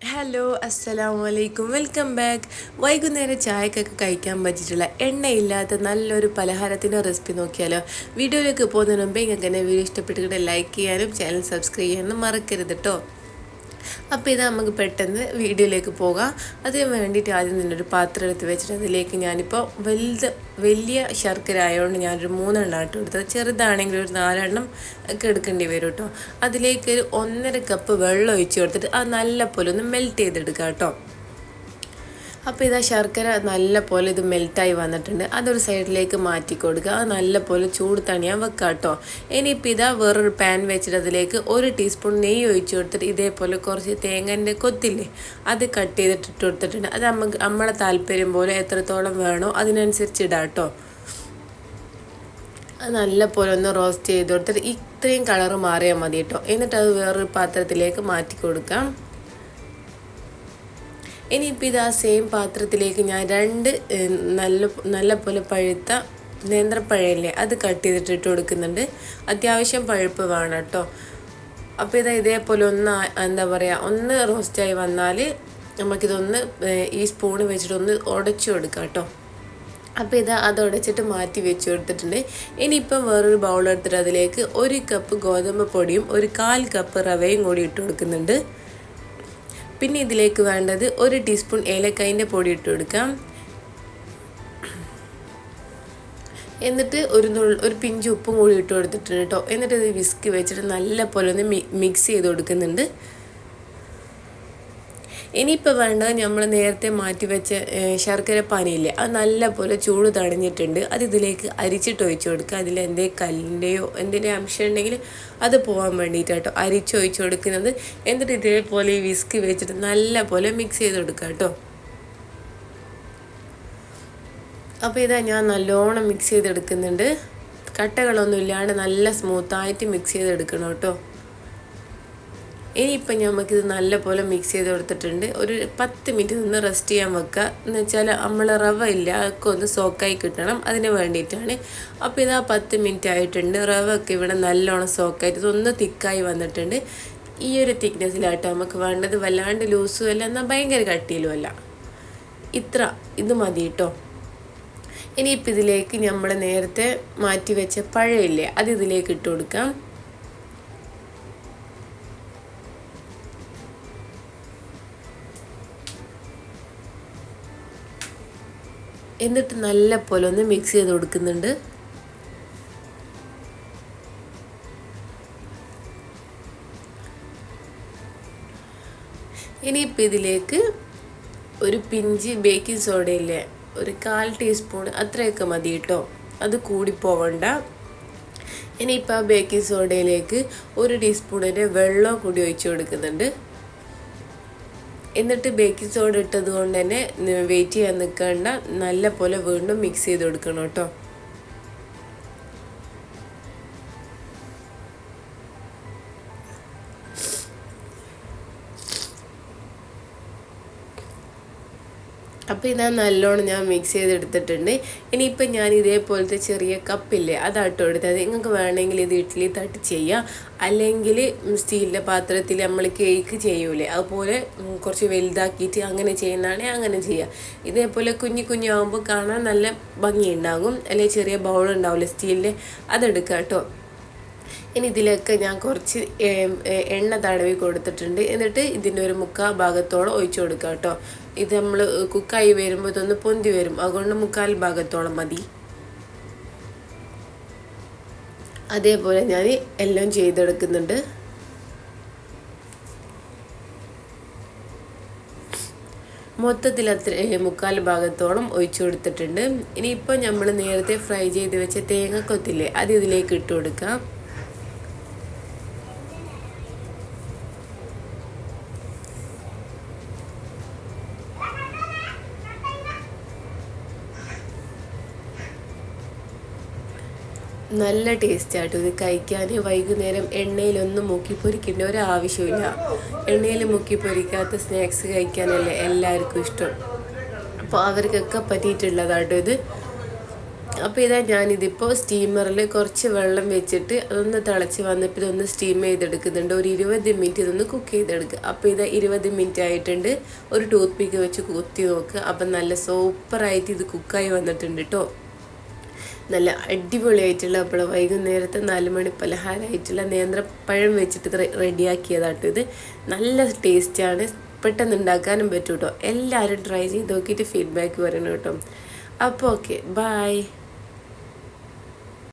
Hello അസ്സലാമു അലൈക്കും welcome back വൈകുന്നേരം ചായക്കൊക്കെ കഴിക്കാൻ പറ്റിയിട്ടുള്ള എണ്ണയില്ലാത്ത നല്ലൊരു പലഹാരത്തിന്റെ റെസിപ്പി നോക്കിയാലോ. വീഡിയോയിലേക്ക് പോകുന്നതിന് മുമ്പേ ഇങ്ങനെ തന്നെ വീഡിയോ ഇഷ്ടപ്പെട്ടിട്ട് ലൈക്ക് ചെയ്യാനും ചാനൽ സബ്സ്ക്രൈബ് ചെയ്യാനും മറക്കരുത് കേട്ടോ അപ്പോൾ ഇത് നമുക്ക് പെട്ടെന്ന് വീഡിയോയിലേക്ക് പോകാം. അതിന് വേണ്ടിയിട്ട് ആദ്യം തന്നെ ഒരു പാത്രം എടുത്ത് വെച്ചിട്ട് അതിലേക്ക് ഞാനിപ്പോൾ വലുത് വലിയ ശർക്കര ആയതുകൊണ്ട് ഞാനൊരു മൂന്നെണ്ണം ഇട്ട് കൊടുത്തത് ചെറുതാണെങ്കിൽ ഒരു നാലെണ്ണം ഒക്കെ എടുക്കേണ്ടി വരും കേട്ടോ. അതിലേക്ക് ഒരു ഒന്നര കപ്പ് വെള്ളം ഒഴിച്ച് കൊടുത്തിട്ട് അത് നല്ല പോലെ ഒന്ന് മെൽറ്റ് ചെയ്തെടുക്കാം കേട്ടോ. അപ്പോൾ ഇതാ ശർക്കര നല്ല പോലെ ഇത് മെൽറ്റായി വന്നിട്ടുണ്ട്. അതൊരു സൈഡിലേക്ക് മാറ്റി കൊടുക്കുക. അത് നല്ല പോലെ ചൂട് തണിയാൻ വെക്കുക കേട്ടോ. ഇനിയിപ്പോൾ ഇതാ വേറൊരു പാൻ വെച്ചിട്ട് അതിലേക്ക് ഒരു ടീസ്പൂൺ നെയ്യ് ഒഴിച്ചു കൊടുത്തിട്ട് ഇതേപോലെ കുറച്ച് തേങ്ങന്റെ കൊത്തില്ലേ അത് കട്ട് ചെയ്തിട്ട് ഇട്ട് കൊടുത്തിട്ടുണ്ട്. അത് നമുക്ക് നമ്മളെ താല്പര്യം പോലെ എത്രത്തോളം വേണോ അതിനനുസരിച്ച് ഇടാം കേട്ടോ. അത് നല്ല പോലെ ഒന്ന് റോസ്റ്റ് ചെയ്ത് കൊടുത്തിട്ട് ഇത്രയും കളറ് മാറിയാൽ മതി കേട്ടോ. എന്നിട്ട് അത് വേറൊരു പാത്രത്തിലേക്ക് മാറ്റി കൊടുക്കാം. ഇനിയിപ്പോൾ ഇത് ആ സെയിം പാത്രത്തിലേക്ക് ഞാൻ രണ്ട് നല്ല നല്ല പോലെ പഴുത്ത നേന്ത്രപ്പഴയില്ലേ അത് കട്ട് ചെയ്തിട്ട് ഇട്ട് കൊടുക്കുന്നുണ്ട്. അത്യാവശ്യം പഴുപ്പ് വേണം കേട്ടോ. അപ്പോൾ ഇതാ ഇതേപോലെ ഒന്ന് എന്താ പറയുക ഒന്ന് റോസ്റ്റായി വന്നാൽ നമുക്കിതൊന്ന് ഈ സ്പൂണ് വെച്ചിട്ട് ഒന്ന് ഉടച്ചു കൊടുക്കാം കേട്ടോ. അപ്പോൾ ഇത് അത് ഉടച്ചിട്ട് മാറ്റി വെച്ച് കൊടുത്തിട്ടുണ്ട്. ഇനിയിപ്പം വേറൊരു ബൗൾ എടുത്തിട്ട് അതിലേക്ക് ഒരു കപ്പ് ഗോതമ്പ് പൊടിയും ഒരു കാൽ കപ്പ് റവയും കൂടി ഇട്ട് കൊടുക്കുന്നുണ്ട്. പിന്നെ ഇതിലേക്ക് വേണ്ടത് ഒരു ടീസ്പൂൺ ഏലക്കായിന്റെ പൊടി ഇട്ട് കൊടുക്കാം. എന്നിട്ട് ഒരു ഒരു പിഞ്ച് ഉപ്പും കൂടി ഇട്ട് കൊടുത്തിട്ടുണ്ട് കേട്ടോ. എന്നിട്ട് ഇത് വിസ്ക് വെച്ചിട്ട് നല്ല പോലെ ഒന്ന് മിക്സ് ചെയ്ത് കൊടുക്കുന്നുണ്ട്. ഇനിയിപ്പോൾ വേണ്ടത് നമ്മൾ നേരത്തെ മാറ്റി വെച്ച ശർക്കര പാനിയില്ലേ അത് നല്ലപോലെ ചൂട് തടഞ്ഞിട്ടുണ്ട്. അത് ഇതിലേക്ക് അരിച്ചിട്ട് ഒഴിച്ചു കൊടുക്കുക. അതിൽ എന്തേ കല്ലിന്റെയോ എന്തിന്റെ അംശം ഉണ്ടെങ്കിൽ അത് പോകാൻ വേണ്ടിയിട്ട് കേട്ടോ ഒഴിച്ചു കൊടുക്കുന്നത്. എന്നിട്ട് ഇതേപോലെ വിസ്ക് വെച്ചിട്ട് നല്ലപോലെ മിക്സ് ചെയ്ത് കൊടുക്കുക കേട്ടോ. അപ്പോൾ ഇതാ ഞാൻ നല്ലോണം മിക്സ് ചെയ്തെടുക്കുന്നുണ്ട്. കട്ടകളൊന്നും ഇല്ലാണ്ട് നല്ല സ്മൂത്തായിട്ട് മിക്സ് ചെയ്തെടുക്കണം കേട്ടോ. ഇനിയിപ്പം നമുക്കിത് നല്ലപോലെ മിക്സ് ചെയ്ത് കൊടുത്തിട്ടുണ്ട്. ഒരു പത്ത് മിനിറ്റ് നിന്ന് റെസ്റ്റ് ചെയ്യാൻ വെക്കുക. എന്ന് വെച്ചാൽ നമ്മൾ റവ ഇല്ല അതൊക്കെ ഒന്ന് സോക്കായി കിട്ടണം. അതിന് വേണ്ടിയിട്ടാണ്. അപ്പോൾ ഇതാ പത്ത് മിനിറ്റ് ആയിട്ടുണ്ട്. റവ ഒക്കെ ഇവിടെ നല്ലോണം സോക്കായിട്ട് ഇതൊന്ന് തിക്കായി വന്നിട്ടുണ്ട്. ഈ ഒരു തിക്നെസ്സിലാട്ടോ നമുക്ക് വേണ്ടത്. വല്ലാണ്ട് ലൂസും അല്ല എന്നാൽ ഭയങ്കര കട്ടിയിലും അല്ല. ഇത്ര ഇത് മതി കേട്ടോ ഇനിയിപ്പോൾ ഇതിലേക്ക് നമ്മൾ നേരത്തെ മാറ്റി വെച്ച പഴമില്ലേ അത് ഇതിലേക്ക് ഇട്ട് കൊടുക്കാം. എന്നിട്ട് നല്ല പോലെ ഒന്ന് മിക്സ് ചെയ്ത് കൊടുക്കുന്നുണ്ട്. ഇനിയിപ്പോൾ ഇതിലേക്ക് ഒരു പിഞ്ച് ബേക്കിംഗ് സോഡയില്ലേ ഒരു കാൽ ടീസ്പൂൺ അത്രയൊക്കെ മതി കേട്ടോ അത് കൂടി പോവണ്ട. ഇനിയിപ്പോൾ ആ ബേക്കിംഗ് സോഡയിലേക്ക് ഒരു ടീസ്പൂണിന്റെ വെള്ളം കൂടി ഒഴിച്ചു കൊടുക്കുന്നുണ്ട്. എന്നിട്ട് ബേക്കിംഗ് സോഡ ഇട്ടത് കൊണ്ട് തന്നെ വെയിറ്റ് ചെയ്യാൻ നിൽക്കേണ്ട നല്ല പോലെ വീണ്ടും മിക്സ് ചെയ്ത് കൊടുക്കണം കേട്ടോ. അപ്പോൾ ഇതാ നല്ലോണം ഞാൻ മിക്സ് ചെയ്തെടുത്തിട്ടുണ്ട്. ഇനിയിപ്പോൾ ഞാൻ ഇതേപോലത്തെ ചെറിയ കപ്പില്ലേ അതാട്ടോ എടുത്തത്. നിങ്ങൾക്ക് വേണമെങ്കിൽ ഇത് ഇഡ്ഡലി തട്ട് ചെയ്യാം. അല്ലെങ്കിൽ സ്റ്റീലിന്റെ പാത്രത്തിൽ നമ്മൾ കേക്ക് ചെയ്യൂലേ അതുപോലെ കുറച്ച് വലുതാക്കിയിട്ട് അങ്ങനെ ചെയ്യുന്നതാണെങ്കിൽ അങ്ങനെ ചെയ്യാം. ഇതേപോലെ കുഞ്ഞു കുഞ്ഞാകുമ്പോൾ കാണാൻ നല്ല ഭംഗിയുണ്ടാകും. അല്ലെങ്കിൽ ചെറിയ ബൗൾ ഉണ്ടാവില്ലേ സ്റ്റീലിന്റെ അതെടുക്കാം കേട്ടോ ഇനി ഇതിലേക്ക് ഞാൻ കുറച്ച് എണ്ണ തടവി കൊടുത്തിട്ടുണ്ട്. എന്നിട്ട് ഇതിന്റെ ഒരു മുക്കാൽ ഭാഗത്തോളം ഒഴിച്ചു കൊടുക്കുക കേട്ടോ. ഇത് നമ്മൾ കുക്കായി വരുമ്പോൾ ഇതൊന്ന് പൊന്തി വരും. അതുകൊണ്ട് മുക്കാൽ ഭാഗത്തോളം മതി. അതേപോലെ ഞാൻ എല്ലാം ചെയ്തെടുക്കുന്നുണ്ട്. മൊത്തത്തിൽ അത്ര മുക്കാൽ ഭാഗത്തോളം ഒഴിച്ചു കൊടുത്തിട്ടുണ്ട്. ഇനിയിപ്പോൾ നമ്മൾ നേരത്തെ ഫ്രൈ ചെയ്ത് വെച്ച തേങ്ങക്കൊത്തില്ലേ അത് ഇതിലേക്ക് ഇട്ട് കൊടുക്കാം. നല്ല ടേസ്റ്റ് ആട്ടോ ഇത് കഴിക്കാൻ വൈകുന്നേരം എണ്ണയിലൊന്നും മുക്കി പൊരിക്കേണ്ട ഒരു ആവശ്യമില്ല എണ്ണയിൽ മുക്കി പൊരിക്കാത്ത സ്നാക്സ് കഴിക്കാനല്ലേ എല്ലാവർക്കും ഇഷ്ടം. അപ്പോൾ അവർക്കൊക്കെ പറ്റിയിട്ടുള്ളതാട്ടോ ഇത്. അപ്പോൾ ഇതാ ഞാനിതിപ്പോൾ സ്റ്റീമറിൽ കുറച്ച് വെള്ളം വെച്ചിട്ട് അതൊന്ന് തിളച്ച് വന്നപ്പോൾ ഇതൊന്ന് സ്റ്റീം ചെയ്തെടുക്കുന്നുണ്ട്. ഒരു ഇരുപത് മിനിറ്റ് ഇതൊന്ന് കുക്ക് ചെയ്തെടുക്കുക അപ്പോൾ ഇതാ ഇരുപത് മിനിറ്റ് ആയിട്ടുണ്ട്. ഒരു ടൂത്ത് പിക്ക് വെച്ച് കുത്തി നോക്കുക അപ്പം നല്ല സൂപ്പറായിട്ട് ഇത് കുക്കായി വന്നിട്ടുണ്ട് കേട്ടോ നല്ല അടിപൊളിയായിട്ടുള്ള അപ്പോൾ വൈകുന്നേരത്തെ നാല് മണി പലഹാരമായിട്ടുള്ള നേന്ത്രപ്പഴം വെച്ചിട്ട് റെഡിയാക്കിയതാട്ടോ ഇത്. നല്ല ടേസ്റ്റാണ്. പെട്ടെന്ന് ഉണ്ടാക്കാനും പറ്റും കേട്ടോ എല്ലാവരും ട്രൈ ചെയ്ത് നോക്കിയിട്ട് ഫീഡ്ബാക്ക് പറയണം കേട്ടോ അപ്പോൾ ഓക്കെ ബായ്